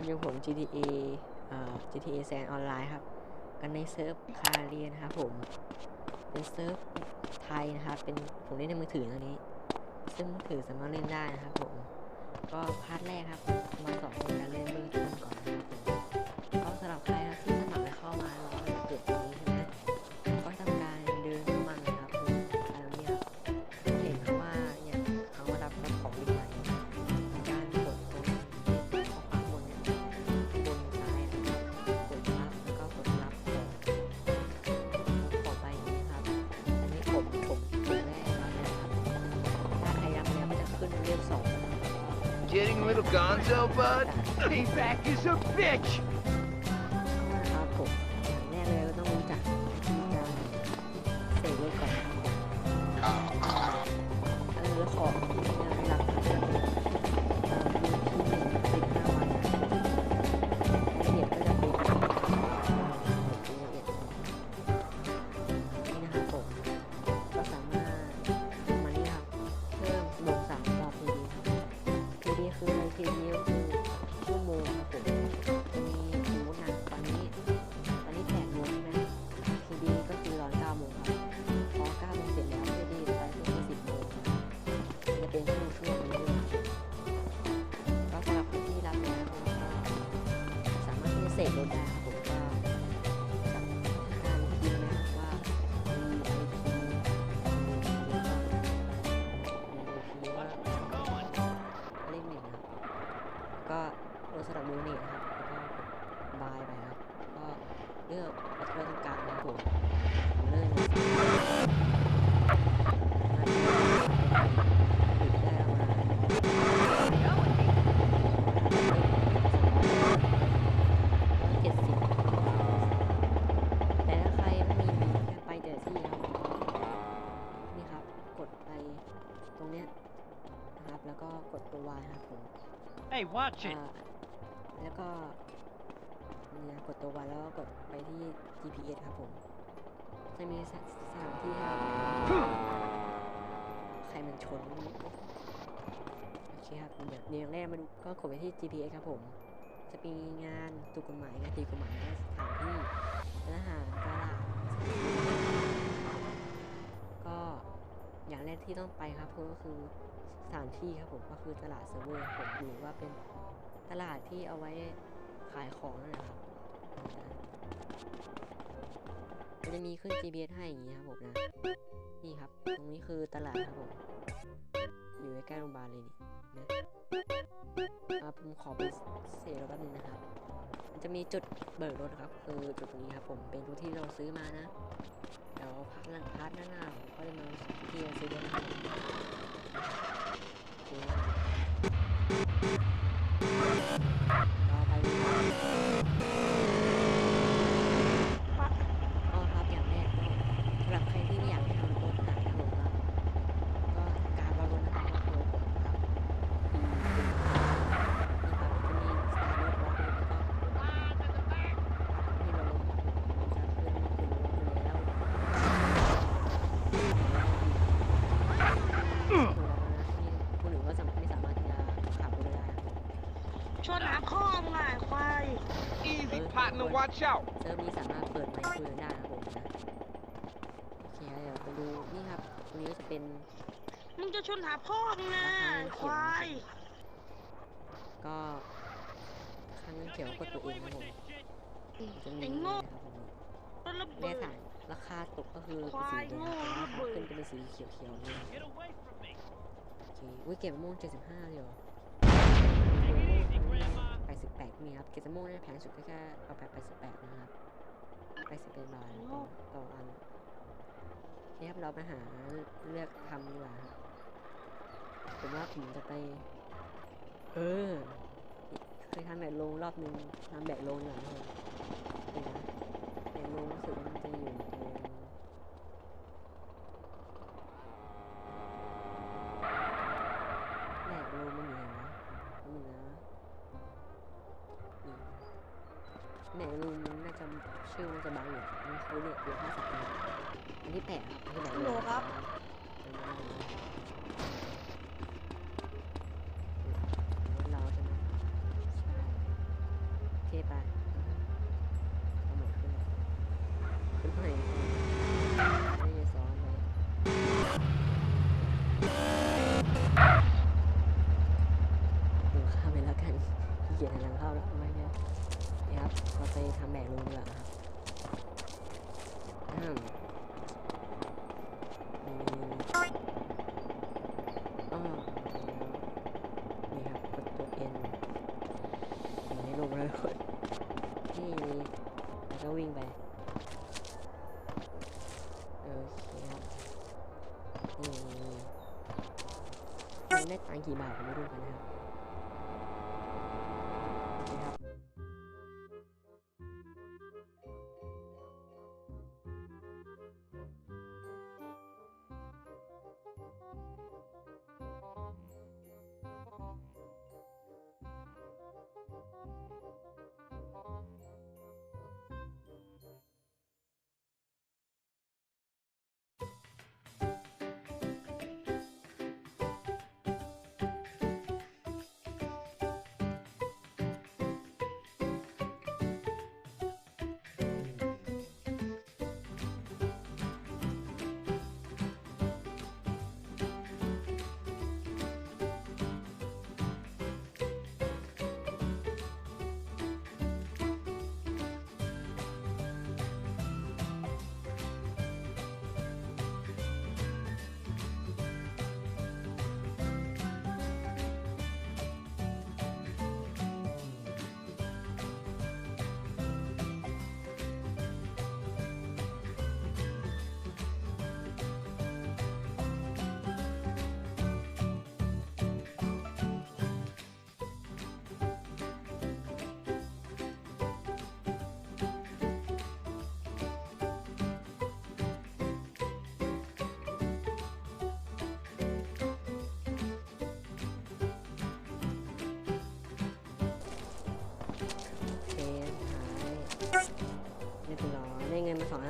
ครับอยู่ผม GTA อ่อ GTA San Online ครับ กันในเซิร์ฟคาเรียนะครับผม เป็นเซิร์ฟไทยนะครับ เป็นผมเล่นในมือถือตัวนี้ ซึ่งมือถือสามารถเล่นได้นะครับผม ก็พาร์ทแรกครับ มาสอนคนการเล่นเบื้องต้นก่อน little gonzo, bud? Payback is a bitch! สาม Hey, watch อ่าแล้วก็เนี่ยกดตัววันแล้วก็กดไปที่ GPS ครับผม จะมีสถานที่ให้ใครมันชน โอเคครับเดี๋ยวเดี๋ยวอย่างแรกมาดูก็กดไปที่ GPS ครับผม จะมีงานถูกกฎหมายงานตีกฎหมายสถานที่ร้านอาหารตลาดก็ อย่างแรกที่ต้องไปครับก็คือสถานที่ครับผมก็คือตลาดเซิร์ฟเวอร์ผมหรือว่าเป็นตลาดที่เอาไว้ขายของนั่นแหละครับมันจะมีขึ้น GPS ให้อย่างนี้ครับผมนะ นี่ครับ ตรงนี้คือตลาดครับผม อยู่ใกล้โรงพยาบาลเลยนี่นะอ่าผมขอไปเสียรถแป๊บนึงนะครับ มันจะมีจุดเบิกรถครับ คือจุดตรงนี้ครับผมเป็นจุดที่เราซื้อมานะ ดี๋ยวพักหลังพาร์ทหน้าๆผมก็จะมาที่เราซื้อรถ watch out! เซิร์ฟนี้สามารถเปิดไมค์คุยกันได้นะครับผมนะโอเคเดี๋ยวไปดูนี่ครับตรงนี้ก็จะเป็นมึงจะชนหาพ่อมึงนะควายก็ข้างเขียวกดตัวเองครับผมจะมีไอ้โง่นะครับผมรถระแม่เบิดฐานราคาตกก็คือควายสีแดงโง่แต่ว่าระเบิดขึ้นเป็นสีเขียวเขียวๆนี่โอเคอุ้ยเก็บมะม่วง75เลยเหรอ 88มีครับเก็บมะม่วงเนี่ยแพงสุดก็แค่เอาไป88นะครับ88บาทต่อต่ออันโอเคครับเราไปหาเลือกทำดีกว่าครับผมว่าผมจะไป เออเคยทำแบบลงรอบนึงทำแบบลงอย่างเลยเดี๋ยวนะแบบลงรู้สึกว่ามันจะอยู่ตรงแบบลงมันอยู่ไหนวะนี่นะนี่แบบลงมันน่าจะชื่อน่าจะบังอยู่มันเขาเรียกเรียกห้าสิบอันที่แปดครับอันที่แปด โหลครับ รถเราใช่ไหมใช่ ก็ ไปเอาใหม่ขึ้น ขึ้นใหม่ไม่ได้ซ้อนเลยดูข้าไปแล้วกันเกียจหันหลังเข้าแล้วไม่เนี่ยนี่ครับเราไปทำแบกลงดีกว่าครับอืมอืมอ้อนี่ครับกดตัวเอ็นยังไม่ลงแล้วทุกคนนี่แล้วก็วิ่งไปโอเคครับนี่มัน ได้ตังค์กี่บาทผมไม่รู้กันนะครับ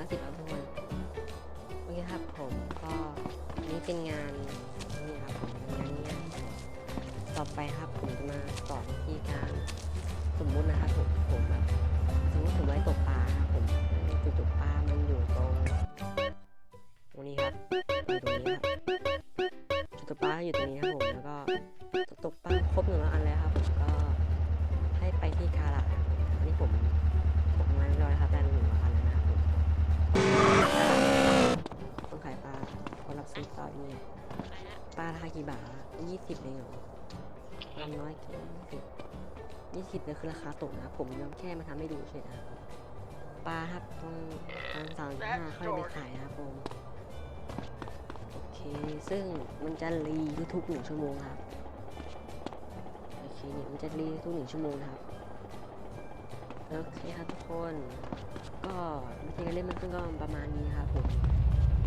ห้าสิบแล้วทุกคนโอเคครับผมก็อันนี้เป็นงานนี่ครับผมงานง่ายต่อไปครับผมจะมาสอนวิธีการสมมุตินะครับผมผมบบสมมติผมไว้ตกปลาครับผมจุดตกปลามันอยู่ตรงตรงนี้ครับ เนี่ยคือราคาตกนะครับ ผมยอมแค่มาทำให้ดูเฉยนะครับปลาครับต้องพันสามสิบห้าค่อยไปขายนะครับผมโอเคซึ่งมันจะรีทุกๆหนึ่งชั่วโมงครับโอเคเนี่ยมันจะรีทุกหนึ่งชั่วโมงนะครับโอเคครับทุกคน ก็วิธีการเล่นมันก็ประมาณนี้ครับผม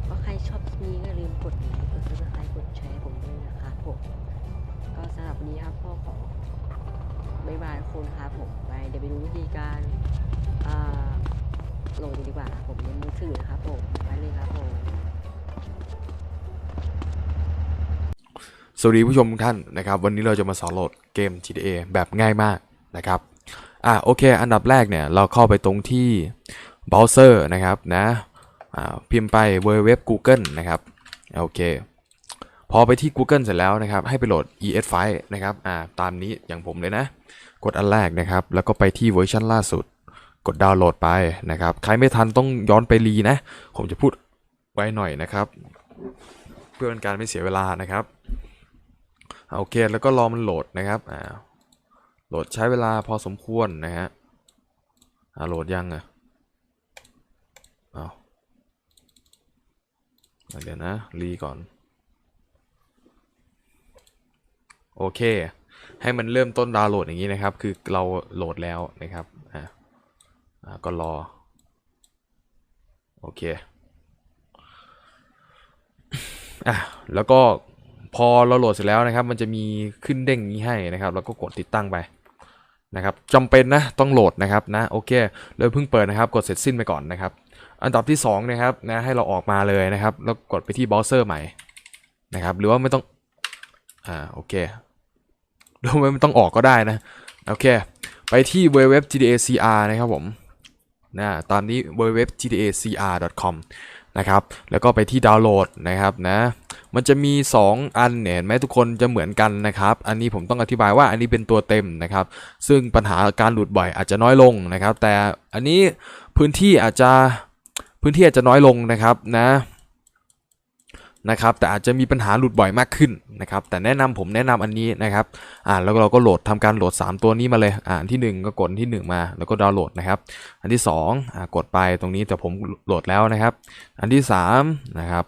ก็ใครชอบคลิปนี้ก็อย่าลืมกดไลค์กดซับสไครต์กดแชร์ผมด้วยนะครับผมก็สำหรับวันนี้ครับพ่อขอ บายบายทุกครับผมไปเดี๋ยวไปดูวิธีการโหลดดีกว่าครับผมในมือถือนะครับผมไปเลยครับผมสวัสดีผู้ชมทุกท่านนะครับ วันนี้เราจะมาสอนโหลดเกม GTA แบบง่ายมากนะครับอะโอเค อันดับแรกเนี่ย เราเข้าไปตรงที่เบราว์เซอร์นะครับนะอ่าพิมพ์ไป www google นะครับโอเคพอไปที่ Google เสร็จแล้วนะครับ ให้ไปโหลด ES File นะครับ อ่า ตามนี้อย่างผมเลยนะ กดอันแรกนะครับ แล้วก็ไปที่เวอร์ชันล่าสุด กดดาวน์โหลดไปนะครับ ใครไม่ทันต้องย้อนไปรีนะ ผมจะพูดไว้หน่อยนะครับ เพื่อเป็นการไม่เสียเวลานะครับโอเค แล้วก็รอมันโหลดนะครับอ่าโหลดใช้เวลาพอสมควรนะฮะอ่าโหลดยังอะเอาเดี๋ยวนะรีก่อน โอเค ให้มันเริ่มต้นดาวน์โหลดอย่างนี้นะครับ คือเราโหลดแล้วนะครับอ่าก็รอ โอเคอะแล้วก็พอเราโหลดเสร็จแล้วนะครับ มันจะมีขึ้นเด้งนี้ให้นะครับ แล้วก็กดติดตั้งไปนะครับจำเป็นนะต้องโหลดนะครับนะโอเคเลยเพิ่งเปิดนะครับ กดเสร็จสิ้นไปก่อนนะครับ อันดับที่2นะครับนะให้เราออกมาเลยนะครับ แล้วกดไปที่เบราว์เซอร์ใหม่นะครับ หรือว่าไม่ต้องอ่าโอเค หรือว่าไม่ต้องออกก็ได้นะ โอเค ไปที่ www gta cr นะครับผมนะตามนี้ www gta cr com นะครับ แล้วก็ไปที่ดาวน์โหลดนะครับนะ มันจะมี 2 อันเนี่ยเห็นไหมทุกคนจะเหมือนกันนะครับ อันนี้ผมต้องอธิบายว่าอันนี้เป็นตัวเต็มนะครับ ซึ่งปัญหาการหลุดบ่อยอาจจะน้อยลงนะครับ แต่อันนี้พื้นที่อาจจะพื้นที่อาจจะน้อยลงนะครับนะ นะครับแต่อาจจะมีปัญหาหลุดบ่อยมากขึ้นนะครับแต่แนะนำผมแนะนำอันนี้นะครับอ่าแล้วเราก็โหลดทำการโหลด 3 ตัวนี้มาเลยอ่าอันที่ 1 ก็กดอันที่ 1 มา แล้วก็ดาวน์โหลดนะครับอันที่2อ่ากดไปตรงนี้แต่ผมโหลดแล้วนะครับ อันที่3นะครับ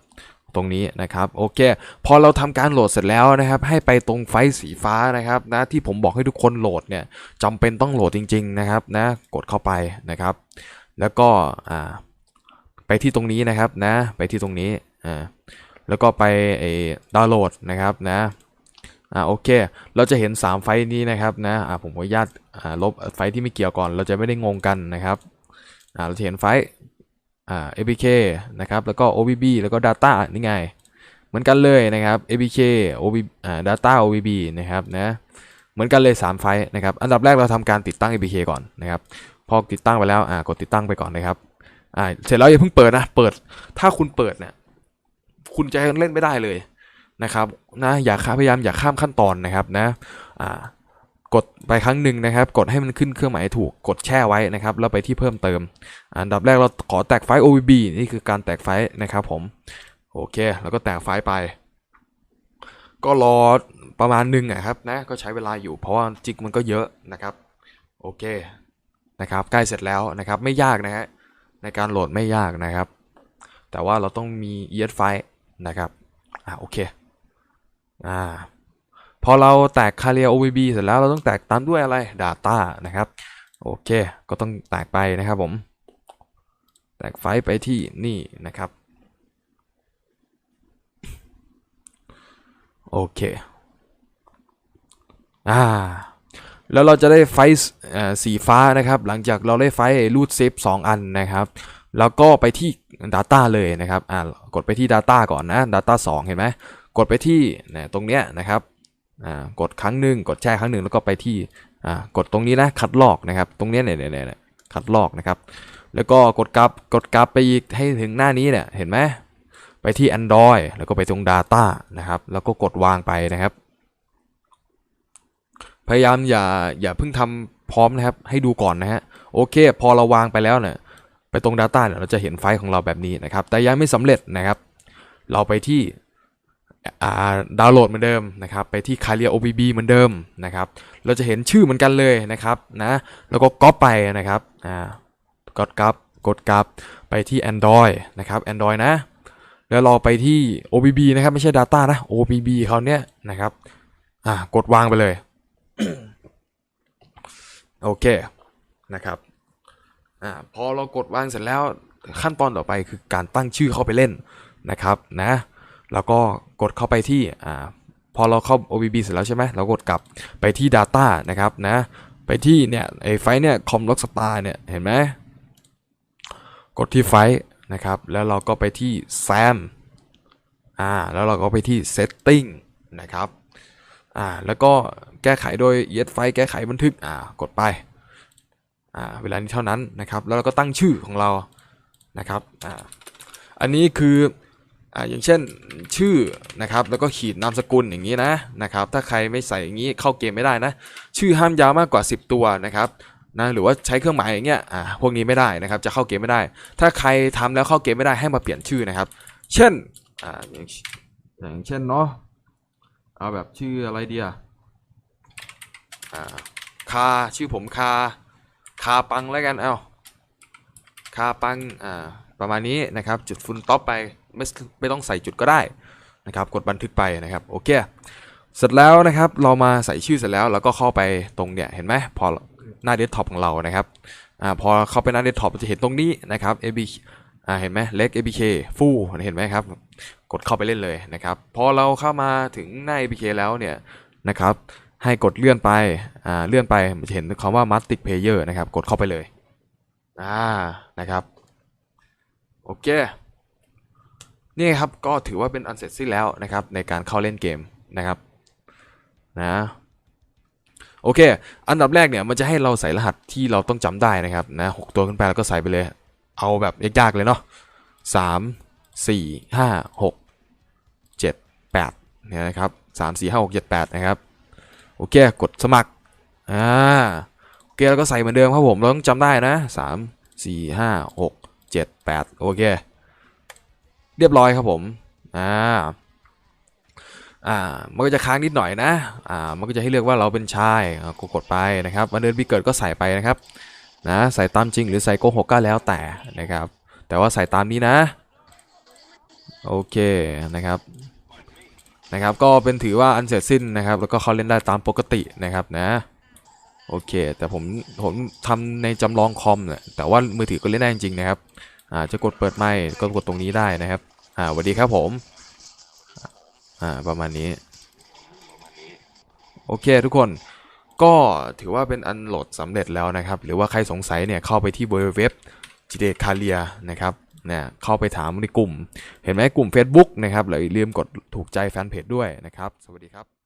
ตรงนี้นะครับโอเค พอเราทำการโหลดเสร็จแล้วนะครับ ให้ไปตรงไฟสีฟ้านะครับนะที่ผมบอกให้ทุกคนโหลดเนี่ยจำเป็นต้องโหลดจริง ๆนะครับนะกดเข้าไปนะครับ แล้วก็อ่าไปที่ตรงนี้นะครับนะไปที่ตรงนี้อ่า แล้วก็ไปดาวน์โหลดนะครับนะอ่าโอเค เราจะเห็น 3 ไฟนี้นะครับนะอ่าผมขออนุญาตอ่าลบไฟที่ไม่เกี่ยวก่อน เราจะไม่ได้งงกันนะครับอ่าเราจะเห็นไฟอ่า APK นะครับแล้วก็ OBB แล้วก็ Data นี่ไง เหมือนกันเลยนะครับ APK OB อ่า Data OBB นะครับนะเหมือนกันเลย 3 ไฟนะครับอันดับแรกเราทำการติดตั้ง APK ก่อนนะครับพอติดตั้งไปแล้วอ่ากดติดตั้งไปก่อนนะครับอ่าเสร็จแล้วอย่าเพิ่งเปิดนะเปิดถ้าคุณเปิดเนี่ย คุณจะเล่นไม่ได้เลยนะครับนะอย่าพยายามอย่าข้ามขั้นตอนนะครับนะอ่ากดไปครั้งหนึ่งนะครับ กดให้มันขึ้นเครื่องหมายถูกกดแช่ไว้นะครับแล้วไปที่เพิ่มเติม อันดับแรกเราขอแตกไฟล์ OBB นี่คือการแตกไฟล์นะครับผมโอเค แล้วก็แตกไฟล์ไป ก็รอประมาณหนึ่งอะครับนะก็ใช้เวลาอยู่เพราะว่าจิกมันก็เยอะนะครับโอเคนะครับใกล้เสร็จแล้วนะครับไม่ยากนะฮะในการโหลดไม่ยากนะครับ แต่ว่าเราต้องมี ES ไฟ นะครับอ่าโอเคอ่าพอเราแตก Carrier OBB เสร็จแล้วเราต้องแตกตามด้วยอะไร Data นะครับโอเค ก็ต้องแตกไปนะครับผม แตกไฟล์ไปที่นี่นะครับ โอเคอ่าแล้วเราจะได้ไฟล์สีฟ้านะครับ หลังจากเราได้ไฟล์รูดเซฟ2อันนะครับ แล้วก็ไปที่ Data เลยนะครับอ่ากดไปที่ Data ก่อนนะ Data 2 เห็นไหมกดไปที่นี่ตรงเนี้ยนะครับอ่ากดครั้งหนึ่งกดแช่ครั้งหนึ่งแล้วก็ไปที่อ่ากดตรงนี้นะคัดลอกนะครับ ตรงเนี้ยเนี่ยเนี่ยเนี่ยคัดลอกนะครับ แล้วก็กดกลับกดกลับไปอีกให้ถึงหน้านี้เนี่ยเห็นไหมไปที่ Android แล้วก็ไปตรง Data นะครับ แล้วก็กดวางไปนะครับ พยายามอย่าอย่าเพิ่งทำพร้อมนะครับให้ดูก่อนนะฮะโอเค พอเราวางไปแล้วเนี่ย ไปตรง Data เนี่ยเราจะเห็นไฟล์ของเราแบบนี้นะครับ แต่ยังไม่สำเร็จนะครับ เราไปที่อ่าดาวน์โหลดเหมือนเดิมนะครับ ไปที่ Carrier OBB เหมือนเดิมนะครับ เราจะเห็นชื่อเหมือนกันเลยนะครับนะ แล้วก็ก๊อปไปนะครับอ่ากดก๊อปกดก๊อปไปที่ Android นะครับ Android นะ แล้วเราไปที่ OBB นะครับ ไม่ใช่ Data นะ OBB เขาเนี้ยนะครับอ่ากดวางไปเลย โอเคนะครับ อ่าพอเรากดวางเสร็จแล้วขั้นตอนต่อไปคือการตั้งชื่อเข้าไปเล่นนะครับนะแล้วก็กดเข้าไปที่อ่าพอเราเข้า OBB เสร็จแล้วใช่ไหมเรากดกลับไปที่ Data นะครับนะไปที่เนี่ยไอไฟเนี่ย com log star เนี่ยเห็นไหมกดที่ไฟนะครับแล้วเราก็ไปที่ sam อ่าแล้วเราก็ไปที่ setting นะครับอ่าแล้วก็แก้ไขโดย ES ไฟแก้ไขบันทึกอ่ากดไป เวลานี้เท่านั้นนะครับ แล้วเราก็ตั้งชื่อของเรานะครับอ่าอันนี้คืออ่าอย่างเช่นชื่อนะครับ แล้วก็ขีดนามสกุลอย่างนี้นะนะครับ ถ้าใครไม่ใส่อย่างนี้เข้าเกมไม่ได้นะ ชื่อห้ามยาวมากกว่า 10 ตัวนะครับนะหรือว่าใช้เครื่องหมายอย่างเงี้ยอ่าพวกนี้ไม่ได้นะครับ จะเข้าเกมไม่ได้ ถ้าใครทำแล้วเข้าเกมไม่ได้ให้มาเปลี่ยนชื่อนะครับ เช่นอ่าอย่างอย่างเช่นเนาะเอาแบบชื่ออะไรเดีอะอ่าคาชื่อผมคา คาปังแล้วกันเอาคาปังอ่าประมาณนี้นะครับจุดฟุนท็อปไปไม่ไม่ต้องใส่จุดก็ได้นะครับกดบันทึกไปนะครับโอเคเสร็จแล้วนะครับเรามาใส่ชื่อเสร็จแล้วแล้วก็เข้าไปตรงเนี่ยเห็นไหมพอหน้าเดสก์ท็อปของเรานะครับอ่าพอเข้าไปหน้าเดสก์ท็อปจะเห็นตรงนี้นะครับ AB อ่าเห็นไหมเล็ก ABK ฟู่เห็นไหมครับกดเข้าไปเล่นเลยนะครับพอเราเข้ามาถึงหน้า ABK แล้วเนี่ยนะครับ ให้กดเลื่อนไปอ่าเลื่อนไปเห็นคำว่า Matic Player นะครับ กดเข้าไปเลยอ่านะครับ โอเค นี่ครับก็ถือว่าเป็นอันเสร็จสิ้นแล้วนะครับ ในการเข้าเล่นเกมนะครับนะโอเค อันดับแรกเนี่ยมันจะให้เราใส่รหัสที่เราต้องจำได้นะครับนะหกตัวขึ้นไปแล้วก็ใส่ไปเลย เอาแบบยากๆเลยเนาะสามสี่ห้าหกเจ็ดแปดเนี่ยนะครับสามสี่ห้าหกเจ็ดแปดนะครับ โอเคกดสมัครอ่าโอเคแล้วก็ใส่เหมือนเดิมครับผมเราต้องจำได้นะสามสี่ห้าหกเจ็ดแปดโอเค เรียบร้อยครับผมอ่าอ่ามันก็จะค้างนิดหน่อยนะอ่ามันก็จะให้เลือกว่าเราเป็นชายกดกดไปนะครับวันเดือนปีเกิดก็ใส่ไปนะครับนะใส่ตามจริงหรือใส่โกหกก็แล้วแต่นะครับ แต่ว่าใส่ตามนี้นะ โอเคนะครับ นะครับก็เป็นถือว่าอันเสร็จสิ้นนะครับแล้วก็เขาเล่นได้ตามปกตินะครับนะโอเค แต่ผมผมทำในจำลองคอมเนี่ยแต่ว่ามือถือก็เล่นได้จริงๆนะครับอ่าจะกดเปิดไมค์ก็กดตรงนี้ได้นะครับอ่าสวัสดีครับผมอ่าประมาณนี้โอเคทุกคนก็ถือว่าเป็นอันโหลดสำเร็จแล้วนะครับ หรือว่าใครสงสัยเนี่ยเข้าไปที่ www g d c a r i a นะครับ นี่ยเข้าไปถามในกลุ่ม เห็นไหมกลุ่ม Facebook นะครับแล้วอย่าลืมกดถูกใจแฟนเพจด้วยนะครับ สวัสดีครับ